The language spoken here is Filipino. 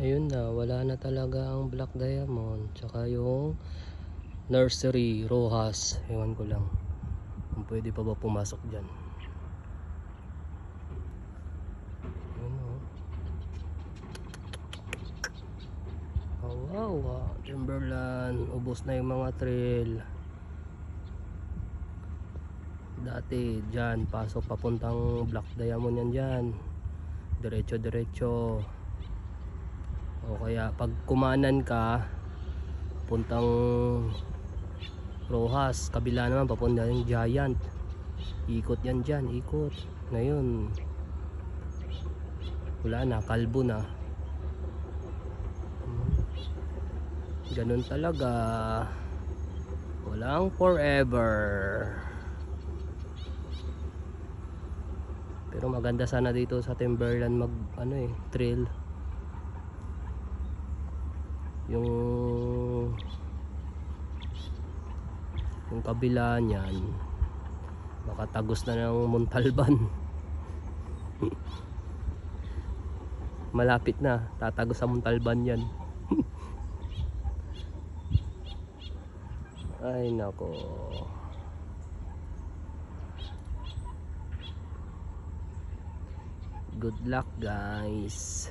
ayun na wala na talaga ang black diamond tsaka yung nursery rojas ewan ko lang kung pwede pa ba pumasok dyan oh. Kawawa, Timberland, ubos na yung mga trail. Dati dyan, pasok papuntang Black Diamond yan dyan. Diretso diretso. Kaya pag kumanan ka, puntang Rojas, kabila naman papunta yung Giant. Ikot yan dyan, ikot. Ngayon, wala na, kalbo na. Ganun talaga. Walang forever. Pero maganda sana dito sa Timberland mag ano eh, trail. Yung yung kabila niyan baka tagos na ng Montalban. Malapit na, tatagos sa Montalban yan. Ay nako. Good luck guys.